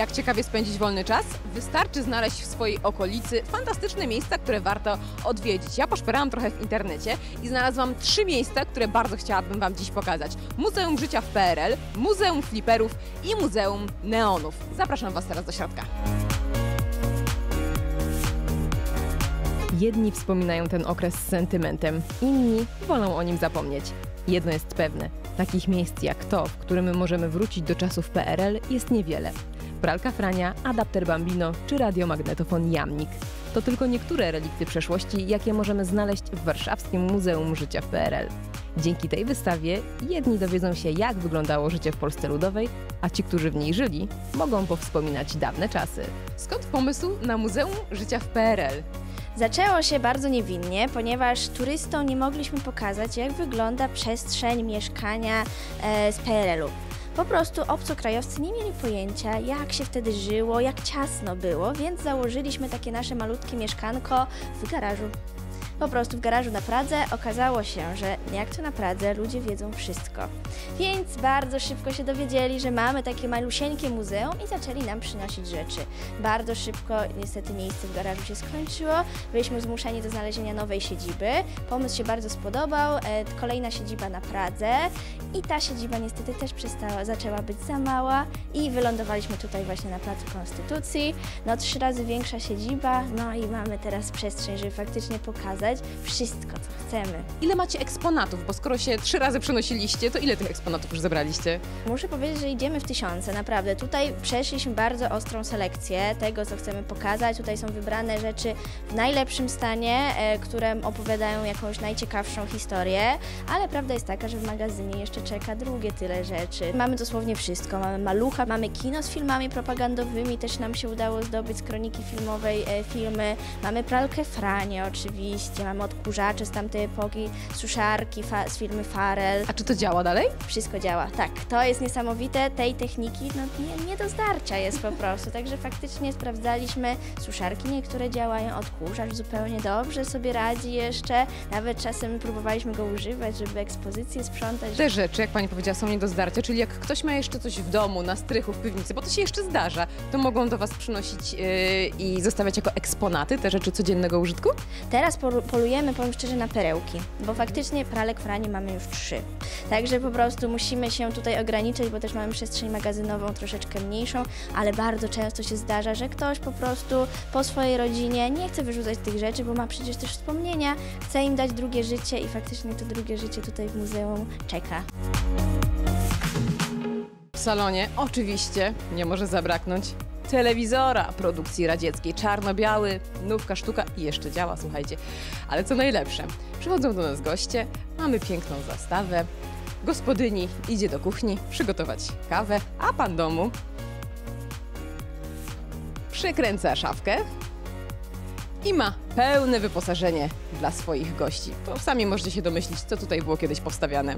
Jak ciekawie spędzić wolny czas? Wystarczy znaleźć w swojej okolicy fantastyczne miejsca, które warto odwiedzić. Ja poszperałam trochę w internecie i znalazłam trzy miejsca, które bardzo chciałabym Wam dziś pokazać. Muzeum Życia w PRL, Muzeum Fliperów i Muzeum Neonów. Zapraszam Was teraz do środka. Jedni wspominają ten okres z sentymentem, inni wolą o nim zapomnieć. Jedno jest pewne, takich miejsc jak to, w którym możemy wrócić do czasów PRL jest niewiele. Pralka Frania, adapter Bambino czy radiomagnetofon Jamnik. To tylko niektóre relikty przeszłości, jakie możemy znaleźć w Warszawskim Muzeum Życia w PRL. Dzięki tej wystawie jedni dowiedzą się, jak wyglądało życie w Polsce Ludowej, a ci, którzy w niej żyli, mogą powspominać dawne czasy. Skąd pomysł na Muzeum Życia w PRL? Zaczęło się bardzo niewinnie, ponieważ turystom nie mogliśmy pokazać, jak wygląda przestrzeń mieszkania e, z PRL-u. Po prostu obcokrajowcy nie mieli pojęcia, jak się wtedy żyło, jak ciasno było, więc założyliśmy takie nasze malutkie mieszkanko w garażu. Po prostu w garażu na Pradze okazało się, że jak to na Pradze ludzie wiedzą wszystko. Więc bardzo szybko się dowiedzieli, że mamy takie malusieńkie muzeum i zaczęli nam przynosić rzeczy. Bardzo szybko niestety miejsce w garażu się skończyło, byliśmy zmuszeni do znalezienia nowej siedziby. Pomysł się bardzo spodobał, e, kolejna siedziba na Pradze i ta siedziba niestety też przestała, zaczęła być za mała i wylądowaliśmy tutaj właśnie na Placu Konstytucji. No trzy razy większa siedziba, no i mamy teraz przestrzeń, żeby faktycznie pokazać wszystko, co chcemy. Ile macie eksponatów? Bo skoro się trzy razy przenosiliście, to ile tych eksponatów już zebraliście? Muszę powiedzieć, że idziemy w tysiące, naprawdę. Tutaj przeszliśmy bardzo ostrą selekcję tego, co chcemy pokazać. Tutaj są wybrane rzeczy w najlepszym stanie, e, które opowiadają jakąś najciekawszą historię, ale prawda jest taka, że w magazynie jeszcze czeka drugie tyle rzeczy. Mamy dosłownie wszystko. Mamy malucha, mamy kino z filmami propagandowymi, też nam się udało zdobyć z kroniki filmowej e, filmy. Mamy pralkę Franie oczywiście, mamy odkurzacze z tamtej epoki, suszarki z firmy Farel. A czy to działa dalej? Wszystko działa, tak. To jest niesamowite. Tej techniki no, nie, nie do zdarcia jest po prostu. Także faktycznie sprawdzaliśmy suszarki, niektóre działają, odkurzacz zupełnie dobrze sobie radzi jeszcze. Nawet czasem próbowaliśmy go używać, żeby ekspozycję sprzątać. Te rzeczy, jak pani powiedziała, są nie do zdarcia, czyli jak ktoś ma jeszcze coś w domu, na strychu, w piwnicy, bo to się jeszcze zdarza, to mogą do was przynosić yy, i zostawiać jako eksponaty te rzeczy codziennego użytku? Teraz polujemy, powiem szczerze, na perełki, bo faktycznie pralek Franie mamy już trzy. Także po prostu musimy się tutaj ograniczyć, bo też mamy przestrzeń magazynową troszeczkę mniejszą, ale bardzo często się zdarza, że ktoś po prostu po swojej rodzinie nie chce wyrzucać tych rzeczy, bo ma przecież też wspomnienia, chce im dać drugie życie i faktycznie to drugie życie tutaj w muzeum czeka. W salonie oczywiście nie może zabraknąć telewizora produkcji radzieckiej. Czarno-biały, nówka sztuka i jeszcze działa, słuchajcie. Ale co najlepsze, przychodzą do nas goście, mamy piękną zastawę, gospodyni idzie do kuchni przygotować kawę, a pan domu przykręca szafkę i ma pełne wyposażenie dla swoich gości. To sami możecie się domyślić, co tutaj było kiedyś powstawiane.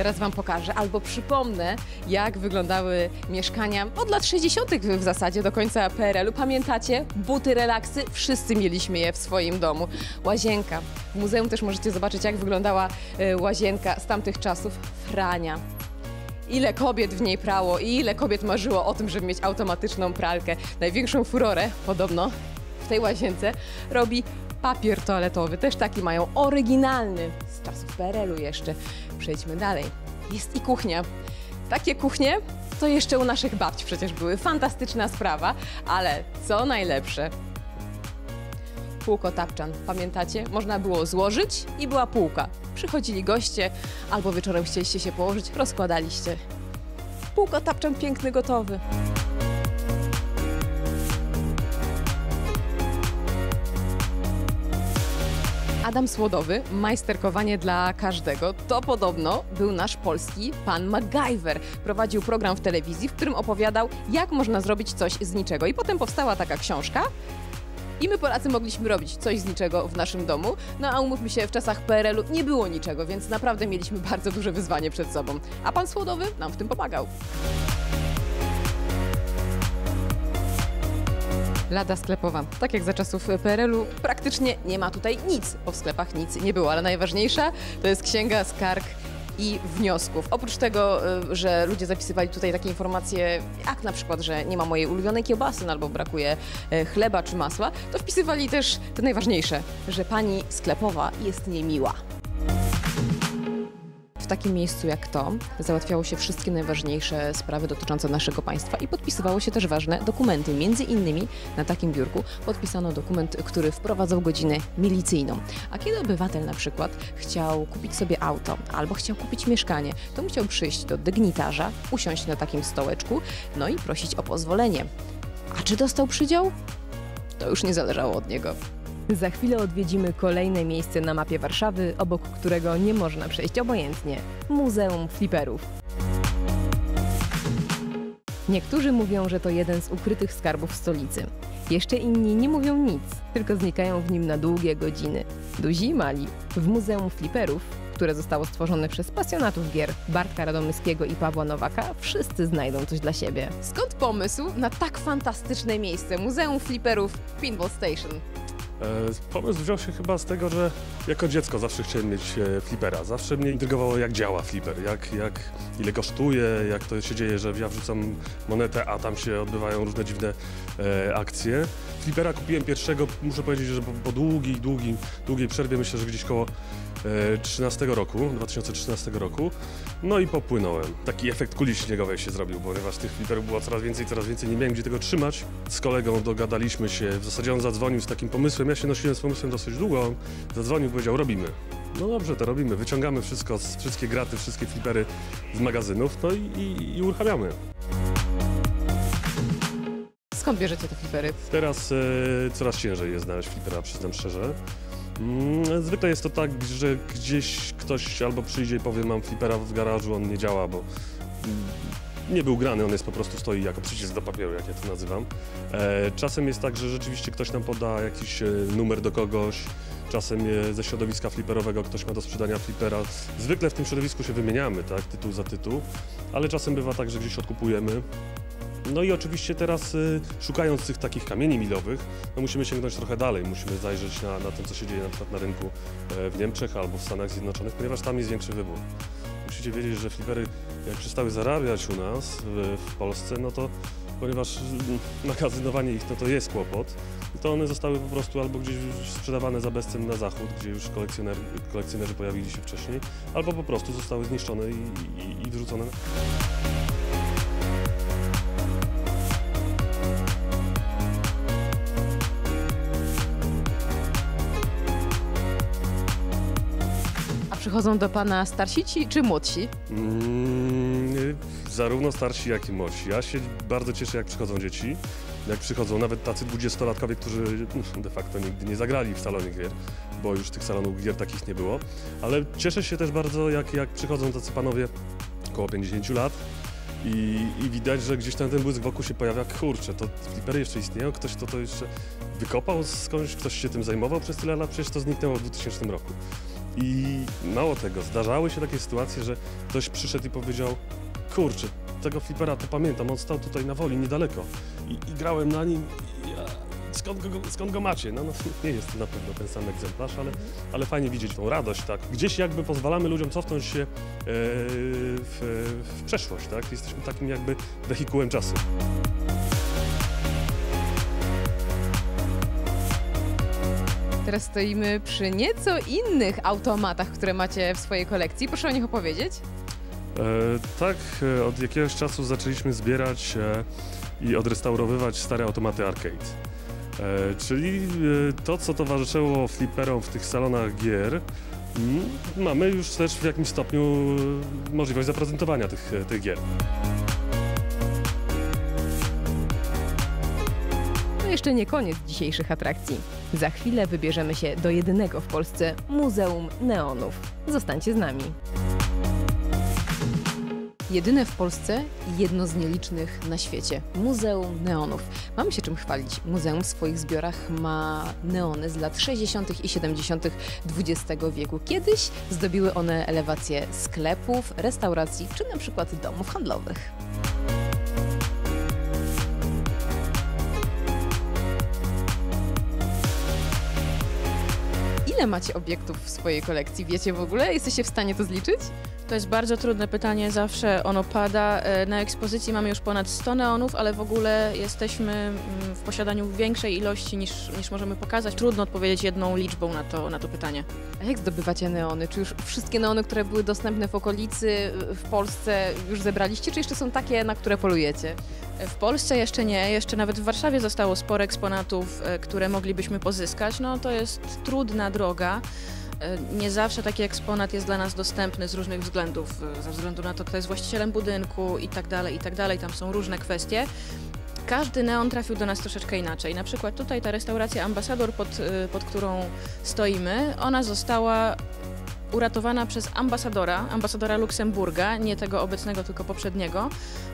Teraz Wam pokażę albo przypomnę, jak wyglądały mieszkania od lat 60. w zasadzie do końca PRL-u. Pamiętacie? Buty, relaksy, wszyscy mieliśmy je w swoim domu. Łazienka. W muzeum też możecie zobaczyć, jak wyglądała e, łazienka z tamtych czasów. Frania. Ile kobiet w niej prało i ile kobiet marzyło o tym, żeby mieć automatyczną pralkę. Największą furorę, podobno, w tej łazience robi papier toaletowy. Też taki mają, oryginalny, z czasów PRL-u jeszcze. Przejdźmy dalej. Jest i kuchnia. Takie kuchnie to jeszcze u naszych babci przecież były. Fantastyczna sprawa, ale co najlepsze, Półko tapczan, pamiętacie? Można było złożyć i była półka. Przychodzili goście, albo wieczorem chcieliście się położyć, rozkładaliście. Półko tapczan piękny, gotowy. Adam Słodowy, majsterkowanie dla każdego, to podobno był nasz polski pan MacGyver. Prowadził program w telewizji, w którym opowiadał, jak można zrobić coś z niczego. I potem powstała taka książka, i my Polacy mogliśmy robić coś z niczego w naszym domu. No a umówmy się, w czasach PRL-u nie było niczego, więc naprawdę mieliśmy bardzo duże wyzwanie przed sobą. A pan Słodowy nam w tym pomagał. Lada sklepowa. Tak jak za czasów PRL-u, praktycznie nie ma tutaj nic, bo w sklepach nic nie było, ale najważniejsza to jest księga skarg i wniosków. Oprócz tego, y, że ludzie zapisywali tutaj takie informacje, jak na przykład, że nie ma mojej ulubionej kiełbasy no albo brakuje y, chleba czy masła, to wpisywali też te najważniejsze, że pani sklepowa jest niemiła. Takim miejscu jak to załatwiało się wszystkie najważniejsze sprawy dotyczące naszego państwa i podpisywało się też ważne dokumenty. Między innymi na takim biurku podpisano dokument, który wprowadzał godzinę milicyjną. A kiedy obywatel na przykład chciał kupić sobie auto albo chciał kupić mieszkanie, to musiał przyjść do dygnitarza, usiąść na takim stołeczku, no i prosić o pozwolenie. A czy dostał przydział? To już nie zależało od niego. Za chwilę odwiedzimy kolejne miejsce na mapie Warszawy, obok którego nie można przejść obojętnie Muzeum Fliperów. Niektórzy mówią, że to jeden z ukrytych skarbów stolicy. Jeszcze inni nie mówią nic, tylko znikają w nim na długie godziny. Duzi i mali. W Muzeum Fliperów, które zostało stworzone przez pasjonatów gier Bartka Radomyskiego i Pawła Nowaka, wszyscy znajdą coś dla siebie. Skąd pomysł na tak fantastyczne miejsce? Muzeum Fliperów Pinball Station. E, Pomysł wziął się chyba z tego, że jako dziecko zawsze chciałem mieć e, flipera. Zawsze mnie intrygowało, jak działa fliper, jak, jak, ile kosztuje, jak to się dzieje, że ja wrzucam monetę, a tam się odbywają różne dziwne e, akcje. Flipera kupiłem pierwszego, muszę powiedzieć, że po, po długiej, długiej, długiej przerwie, myślę, że gdzieś koło 13 roku, 2013 roku. No i popłynąłem. Taki efekt kuli śniegowej się zrobił, ponieważ tych fliperów było coraz więcej, coraz więcej. Nie miałem gdzie tego trzymać. Z kolegą dogadaliśmy się, w zasadzie on zadzwonił z takim pomysłem. Ja się nosiłem z pomysłem dosyć długo. On zadzwonił, powiedział, robimy. No dobrze, to robimy. Wyciągamy wszystko, wszystkie graty, wszystkie flipery z magazynów, no i, i, i uruchamiamy. Skąd bierzecie te flipery? Teraz e, coraz ciężej jest znaleźć flipera, przyznam szczerze. Mm, zwykle jest to tak, że gdzieś ktoś albo przyjdzie i powie, mam flipera w garażu, on nie działa, bo mm, nie był grany, on jest po prostu stoi jako przycisk do papieru, jak ja to nazywam. E, czasem jest tak, że rzeczywiście ktoś nam poda jakiś e, numer do kogoś, czasem e, ze środowiska fliperowego ktoś ma do sprzedania flipera. Zwykle w tym środowisku się wymieniamy, tak, tytuł za tytuł, ale czasem bywa tak, że gdzieś odkupujemy. No i oczywiście teraz y, szukając tych takich kamieni milowych, no musimy sięgnąć trochę dalej, musimy zajrzeć na, na to, co się dzieje na przykład na rynku e, w Niemczech albo w Stanach Zjednoczonych, ponieważ tam jest większy wybór. Musicie wiedzieć, że flipery jak przestały zarabiać u nas w, w Polsce, no to ponieważ mm, magazynowanie ich no to jest kłopot, to one zostały po prostu albo gdzieś sprzedawane za bezcen na zachód, gdzie już kolekcjoner, kolekcjonerzy pojawili się wcześniej, albo po prostu zostały zniszczone i, i, i przychodzą do pana starsi ci, czy młodsi? Mm, y, zarówno starsi, jak i młodsi. Ja się bardzo cieszę, jak przychodzą dzieci. Jak przychodzą nawet tacy dwudziestolatkowie, którzy de facto nigdy nie zagrali w salonie gier, bo już tych salonów gier takich nie było. Ale cieszę się też bardzo, jak, jak przychodzą tacy panowie około 50 lat i, i widać, że gdzieś tam ten błysk wokół się pojawia. Kurczę, to flipery jeszcze istnieją, ktoś to, to jeszcze wykopał skądś, ktoś się tym zajmował przez tyle lat, przecież to zniknęło w 2000 roku. I mało tego, zdarzały się takie sytuacje, że ktoś przyszedł i powiedział, kurczę, tego flipera to pamiętam, on stał tutaj na woli, niedaleko i, i grałem na nim, ja, skąd, go, skąd go macie? No, no nie jest to na pewno ten sam egzemplarz, ale, ale fajnie widzieć tą radość, tak. Gdzieś jakby pozwalamy ludziom cofnąć się e, w, w przeszłość, tak. Jesteśmy takim jakby wehikułem czasu. Teraz stoimy przy nieco innych automatach, które macie w swojej kolekcji. Proszę o nich opowiedzieć. E, tak, e, od jakiegoś czasu zaczęliśmy zbierać e, i odrestaurowywać stare automaty arcade. E, czyli e, to, co towarzyszyło flipperom w tych salonach gier, mm, mamy już też w jakimś stopniu e, możliwość zaprezentowania tych, tych gier. Jeszcze nie koniec dzisiejszych atrakcji. Za chwilę wybierzemy się do jedynego w Polsce Muzeum Neonów. Zostańcie z nami. Jedyne w Polsce i jedno z nielicznych na świecie. Muzeum Neonów. Mamy się czym chwalić. Muzeum w swoich zbiorach ma neony z lat 60. i 70. XX wieku. Kiedyś zdobiły one elewacje sklepów, restauracji czy na przykład domów handlowych. Ile macie obiektów w swojej kolekcji? Wiecie w ogóle? Jesteście w stanie to zliczyć? To jest bardzo trudne pytanie, zawsze ono pada. E, Na ekspozycji mamy już ponad 100 neonów, ale w ogóle jesteśmy mm, w posiadaniu większej ilości niż, niż możemy pokazać. Trudno odpowiedzieć jedną liczbą na to, na to pytanie. A jak zdobywacie neony? Czy już wszystkie neony, które były dostępne w okolicy, w Polsce już zebraliście, czy jeszcze są takie, na które polujecie? W Polsce jeszcze nie, jeszcze nawet w Warszawie zostało sporo eksponatów, e, które moglibyśmy pozyskać. No to jest trudna droga. E, Nie zawsze taki eksponat jest dla nas dostępny z różnych względów, e, ze względu na to, kto jest właścicielem budynku i tak dalej, i tak dalej. Tam są różne kwestie. Każdy neon trafił do nas troszeczkę inaczej. Na przykład tutaj ta restauracja Ambasador, pod, pod którą stoimy, ona została uratowana przez ambasadora, ambasadora Luksemburga, nie tego obecnego, tylko poprzedniego.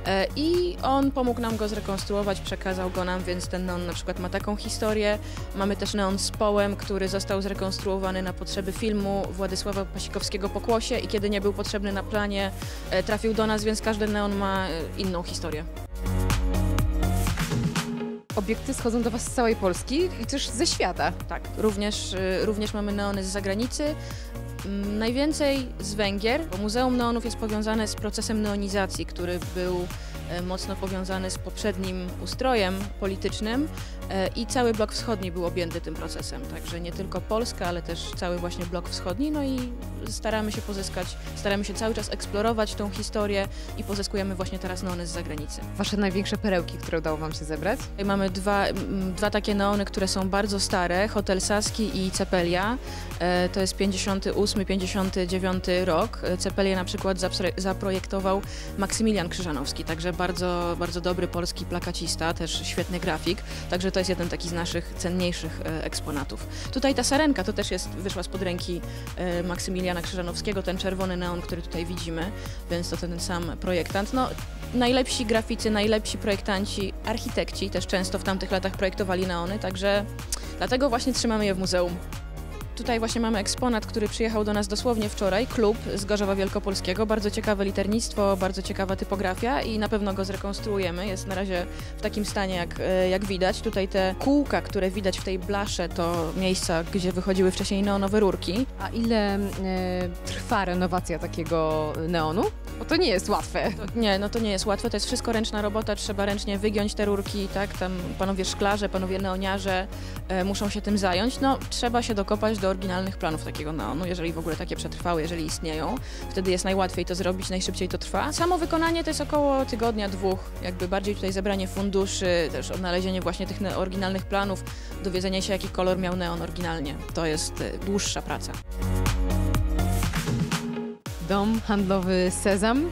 E, I on pomógł nam go zrekonstruować, przekazał go nam, więc ten neon na przykład ma taką historię. Mamy też neon z połem, który został zrekonstruowany na potrzeby filmu Władysława Pasikowskiego Pokłosie i kiedy nie był potrzebny na planie, e, trafił do nas, więc każdy neon ma e, inną historię. Obiekty schodzą do Was z całej Polski i też ze świata. Tak, również, również mamy neony z zagranicy. Najwięcej z Węgier, bo Muzeum Neonów jest powiązane z procesem neonizacji, który był mocno powiązany z poprzednim ustrojem politycznym e, i cały blok wschodni był objęty tym procesem. Także nie tylko Polska, ale też cały właśnie blok wschodni. No i staramy się pozyskać, staramy się cały czas eksplorować tą historię i pozyskujemy właśnie teraz neony z zagranicy. Wasze największe perełki, które udało Wam się zebrać? Mamy dwa, dwa takie neony, które są bardzo stare, Hotel Saski i Cepelia. E, to jest 58-59 rok. E, Cepelię na przykład zaprojektował Maksymilian Krzyżanowski, także bardzo, bardzo dobry polski plakacista, też świetny grafik. Także to jest jeden taki z naszych cenniejszych e, eksponatów. Tutaj ta sarenka to też jest, wyszła spod ręki e, Maksymiliana Krzyżanowskiego, ten czerwony neon, który tutaj widzimy, więc to ten sam projektant. No, najlepsi graficy, najlepsi projektanci, architekci też często w tamtych latach projektowali neony, także dlatego właśnie trzymamy je w muzeum. Tutaj właśnie mamy eksponat, który przyjechał do nas dosłownie wczoraj, klub z Gorzowa Wielkopolskiego. Bardzo ciekawe liternictwo, bardzo ciekawa typografia i na pewno go zrekonstruujemy. Jest na razie w takim stanie, jak, e, jak widać. Tutaj te kółka, które widać w tej blasze, to miejsca, gdzie wychodziły wcześniej neonowe rurki. A ile e, trwa renowacja takiego neonu? Bo to nie jest łatwe. To, nie, no to nie jest łatwe, to jest wszystko ręczna robota, trzeba ręcznie wygiąć te rurki, tak, tam panowie szklarze, panowie neoniarze e, muszą się tym zająć, no trzeba się dokopać do oryginalnych planów takiego neonu, jeżeli w ogóle takie przetrwały, jeżeli istnieją, wtedy jest najłatwiej to zrobić, najszybciej to trwa. Samo wykonanie to jest około tygodnia, dwóch, jakby bardziej tutaj zebranie funduszy, też odnalezienie właśnie tych oryginalnych planów, dowiedzenie się jaki kolor miał neon oryginalnie, to jest e, dłuższa praca. Dom handlowy Sezam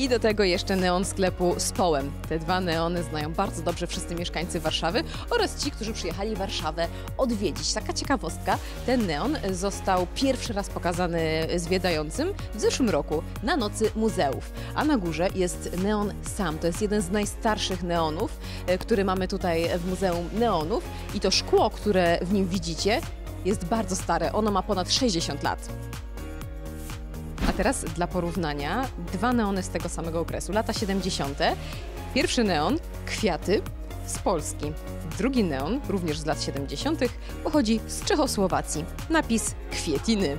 i do tego jeszcze neon sklepu z Połem. Te dwa neony znają bardzo dobrze wszyscy mieszkańcy Warszawy oraz ci, którzy przyjechali Warszawę odwiedzić. Taka ciekawostka, ten neon został pierwszy raz pokazany zwiedzającym w zeszłym roku na Nocy Muzeów. A na górze jest neon sam. To jest jeden z najstarszych neonów, e, który mamy tutaj w Muzeum Neonów i to szkło, które w nim widzicie jest bardzo stare. Ono ma ponad 60 lat. Teraz dla porównania dwa neony z tego samego okresu, lata 70. Pierwszy neon kwiaty z Polski. Drugi neon, również z lat 70., pochodzi z Czechosłowacji. Napis kwietiny.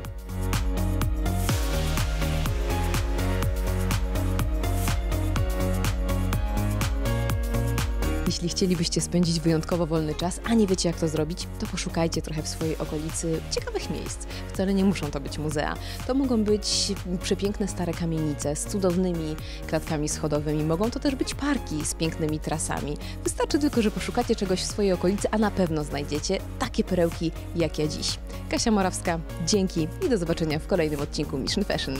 Jeśli chcielibyście spędzić wyjątkowo wolny czas, a nie wiecie jak to zrobić, to poszukajcie trochę w swojej okolicy ciekawych miejsc. Wcale nie muszą to być muzea. To mogą być przepiękne stare kamienice z cudownymi klatkami schodowymi. Mogą to też być parki z pięknymi trasami. Wystarczy tylko, że poszukacie czegoś w swojej okolicy, a na pewno znajdziecie takie perełki jak ja dziś. Kasia Morawska, dzięki i do zobaczenia w kolejnym odcinku Mission Fashion.